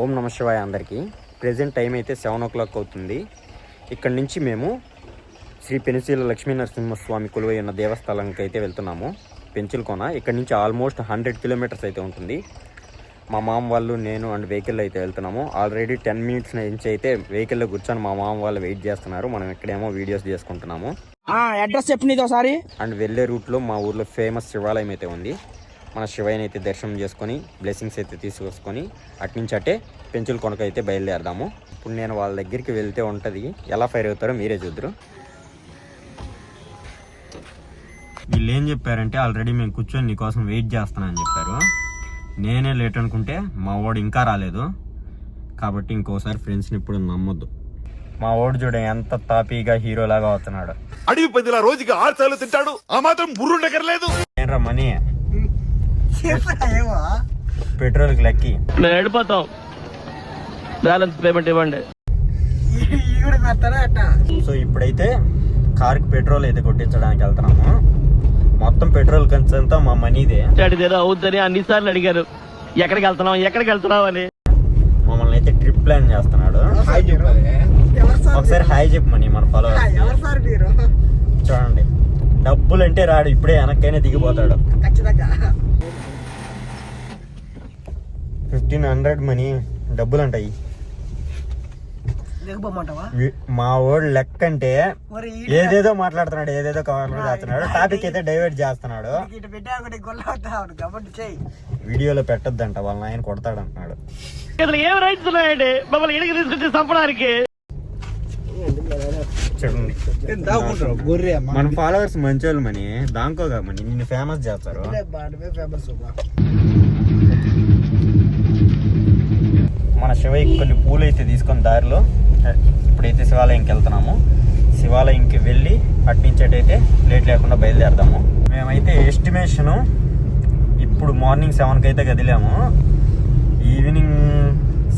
ఓం నమ శివాయ అందరికీ. ప్రజెంట్ టైం అయితే సెవెన్ ఓ క్లాక్ అవుతుంది. ఇక్కడ నుంచి మేము శ్రీ పెనుశీల లక్ష్మీ నరసింహస్వామి కొలువై ఉన్న దేవస్థానానికి అయితే వెళ్తున్నాము. పెంచులకోన. ఇక్కడ నుంచి ఆల్మోస్ట్ హండ్రెడ్ కిలోమీటర్స్ అయితే ఉంటుంది. మా మామ వాళ్ళు నేను అండ్ వెహికల్ అయితే వెళ్తున్నాము. ఆల్రెడీ టెన్ మినిట్స్ నుంచి అయితే వెహికల్లో కూర్చొని మా మామ వాళ్ళు వెయిట్ చేస్తున్నారు. మనం ఇక్కడేమో వీడియోస్ చేసుకుంటున్నాము. అడ్రస్ చెప్పు నీది ఒకసారి. అండ్ వెళ్ళే రూట్లో మా ఊర్లో ఫేమస్ శివాలయం అయితే ఉంది. మన శివయ్యని అయితే దర్శనం చేసుకొని బ్లెస్సింగ్స్ అయితే తీసుకొసుకొని అట్నుంచి అట్టే పెంచుల కొనక అయితే బయలుదేరదాము. ఇప్పుడు నేను వాళ్ళ దగ్గరికి వెళ్తే ఉంటుంది. ఎలా ఫైర్ అవుతారో మీరే చూద్దరు. వీళ్ళు ఏం చెప్పారంటే ఆల్రెడీ మేము కూర్చొని నీకోసం వెయిట్ చేస్తానని చెప్పారు. నేనే లేట్ అనుకుంటే మా వాడు ఇంకా రాలేదు. కాబట్టి ఇంకోసారి ఫ్రెండ్స్ని ఇప్పుడు నమ్మొద్దు. మా వాడు చూడ ఎంత తాపీగా హీరోలాగా అవుతున్నాడు. అడవి పందిలా రోజుకి ఆరు సార్లు తింటాడు. ఆ మాత్రం బుర్రుండకర్లేదు ఏంట్రా మనీ? పెట్రోల్కి లెక్కి. మేము వెళ్ళిపోతాం బ్యాలెన్స్ పేమెంట్ ఇవ్వండి. సో ఇప్పుడైతే కార్కి పెట్రోల్ అయితే కొట్టించడానికి వెళ్తున్నాము. మొత్తం పెట్రోల్ ఖర్చు అంతా మా మనీదే. అడిగేదో అవుద్దని అన్ని సార్లు అడిగారు. ఎక్కడికి వెళ్తున్నాం ఎక్కడికి వెళ్తున్నాం అని. మమ్మల్ని అయితే ట్రిప్ ప్లాన్ చేస్తున్నాడు. ఒకసారి హాయ్ చెప్పు మనీ మన ఫాలో చూడండి. డబ్బులు అంటే రాడు ఇప్పుడే వెనక్కైనా దిగిపోతాడు. ఫిఫ్టీన్ హండ్రెడ్ మనీ డబ్బులు అంటాయి మా వాడు లెక్క అంటే ఏదేదో మాట్లాడుతున్నాడు ఏదేదో కవర్లు చేస్తున్నాడు. టాపిక్ అయితే డైవర్ట్ చేస్తున్నాడు. వీడియోలో పెట్టొద్దంట వాళ్ళ ఆయన కొడతాడు అంటున్నాడు ఏం రైట్స్ ఉన్నాయండి? మమ్మల్ని ఇంటికి తీసుకొచ్చి చంపడానికి. చూడండి. గొర్రె మన ఫాలోవర్స్ మంచోళ్ళు మని దాంకోగా మని నిన్ను ఫేమస్ చేస్తారు. శివయ్య కొన్ని పూలు అయితే తీసుకొని దారిలో ఇప్పుడైతే శివాలయంకి వెళ్తున్నాము. శివాలయంకి వెళ్ళి అట్నించేటైతే లేట్ లేకుండా బయలుదేరదాము. మేమైతే ఎస్టిమేషను ఇప్పుడు మార్నింగ్ సెవెన్కి అయితే కదిలాము. ఈవినింగ్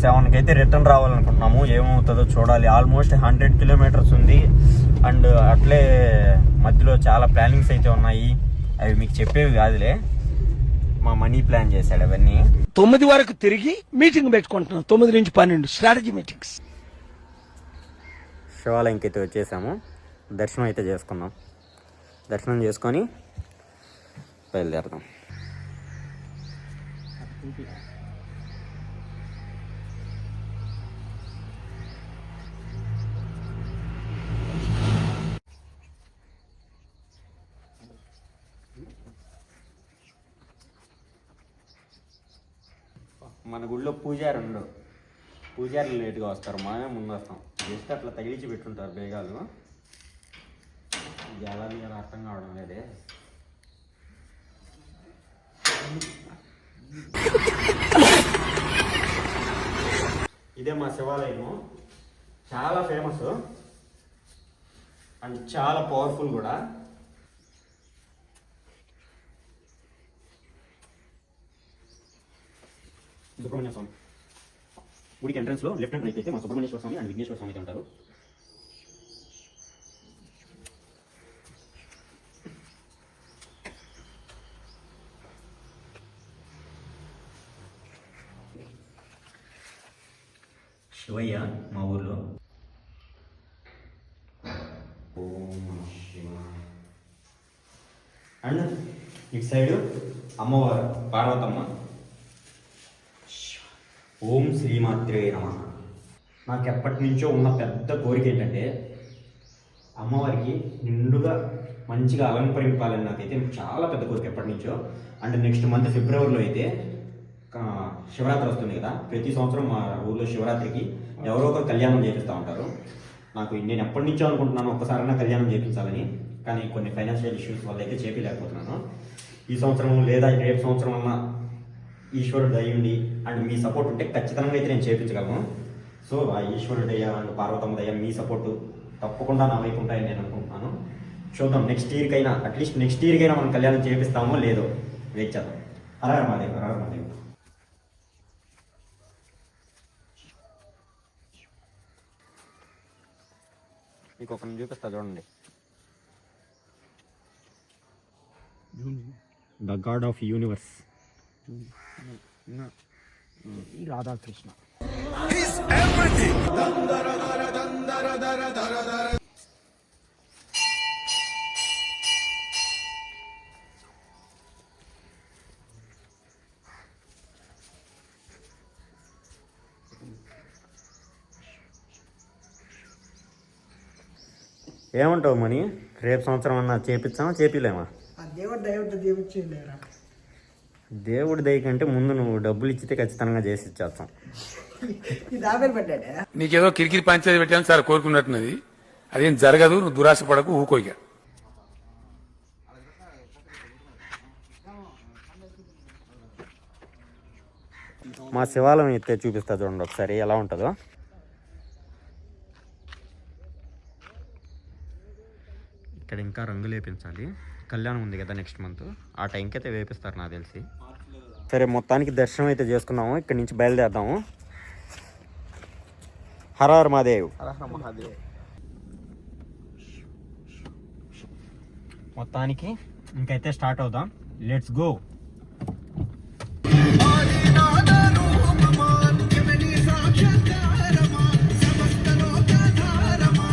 సెవెన్కి అయితే రిటర్న్ రావాలనుకుంటున్నాము. ఏమవుతుందో చూడాలి. ఆల్మోస్ట్ హండ్రెడ్ కిలోమీటర్స్ ఉంది. అండ్ అట్లే మధ్యలో చాలా ప్లానింగ్స్ అయితే ఉన్నాయి. అవి మీకు చెప్పేవి కాదులే. మా మనీ ప్లాన్ చేశాడు అవన్నీ. తొమ్మిది వరకు తిరిగి మీటింగ్ పెట్టుకుంటున్నాం. తొమ్మిది నుంచి పన్నెండు స్ట్రాటజీ మీటింగ్స్ శివాలయంకి అయితే వచ్చేసాము. దర్శనం అయితే చేసుకున్నాం. దర్శనం చేసుకొని బయలుదేరదాం. మన గుడిలో పూజారి ఉండడు. పూజారులు లేట్గా వస్తారు. మనమే ముందు వస్తాం. జస్ట్ అట్లా తగిలించి పెట్టుంటారు బేగాలు. ఇది ఎలా తీయాలో అర్థం కావడం లేదే. ఇదే మా శివాలయము. చాలా ఫేమస్ అండ్ చాలా పవర్ఫుల్ కూడా. సుబ్రహ్మణ్య స్వామి గుడికి ఎంట్రన్స్లో లెఫ్ట్ హ్యాండ్ అయితే మా సుబ్రహ్మణ్యేశ్వర స్వామి అండ్ విఘ్నేశ్వర స్వామి అయితే ఉంటారు శివయ్య మా ఊర్లో. అండ్ ఇటు సైడు అమ్మవారు పార్వతమ్మ ఓం శ్రీమాత్రే నమ. నాకు ఎప్పటి నుంచో ఉన్న పెద్ద కోరిక ఏంటంటే అమ్మవారికి నిండుగా మంచిగా అలంకరింపాలని నాకైతే చాలా పెద్ద కోరిక ఎప్పటి నుంచో. అండ్ నెక్స్ట్ మంత్ ఫిబ్రవరిలో అయితే శివరాత్రి వస్తుంది కదా. ప్రతి సంవత్సరం మా ఊర్లో శివరాత్రికి ఎవరో ఒకరు కళ్యాణం చేపిస్తూ ఉంటారు. నాకు నేను ఎప్పటి నుంచో అనుకుంటున్నాను ఒక్కసారైనా కళ్యాణం చేయించాలని కానీ కొన్ని ఫైనాన్షియల్ ఇష్యూస్ వల్ల అయితే చేపించలేకపోతున్నాను ఈ సంవత్సరం లేదా రేపు సంవత్సరం అన్నా ఈశ్వరుడు దయ ఉండి అండ్ మీ సపోర్ట్ ఉంటే ఖచ్చితంగా అయితే నేను చేపించగలను. సో ఆ ఈశ్వరుడు దయ అండ్ పార్వతమ్మ దయ మీ సపోర్ట్ తప్పకుండా నా వైపు ఉంటాయని నేను అనుకుంటున్నాను. చూద్దాం నెక్స్ట్ ఇయర్కైనా అట్లీస్ట్ నెక్స్ట్ ఇయర్కైనా మనం కళ్యాణం చేపిస్తామో లేదో వెయిట్ చేద్దాం. హరహర మాదేవ్ మీకు ఒక చూపిస్తా చూడండి. The God of universe Radhakrishna. ఏమంటావు మని రేపు సంవత్సరం అన్నా చేపిస్తామా చేపిలేమా? ఆ దేవుడు దయవుడు దేవుడి దయ కంటే ముందు నువ్వు డబ్బులు ఇచ్చితే ఖచ్చితంగా చేసి ఇచ్చేస్తాం. నీకేదో కిరికిరి పంచాయతీ పెట్టాను సార్ కోరుకున్నట్టున్నది. అదేం జరగదు నువ్వు దురాశ పడకు ఊకోయిక. మా శివాలయం ఎత్తే చూపిస్తా చూడండి ఒకసారి ఎలా ఉంటుందో. ఇక్కడ ఇంకా రంగులు వేపించాలి కళ్యాణం ఉంది కదా నెక్స్ట్ మంత్ ఆ టైంకి అయితే వేపిస్తారు నాకు తెలిసి. సరే మొత్తానికి దర్శనం అయితే చేసుకున్నాము. ఇక్కడ నుంచి బయలుదేరదాము. హర హర మహాదేవ్. మొత్తానికి ఇంకైతే స్టార్ట్ అవుదాం. Let's go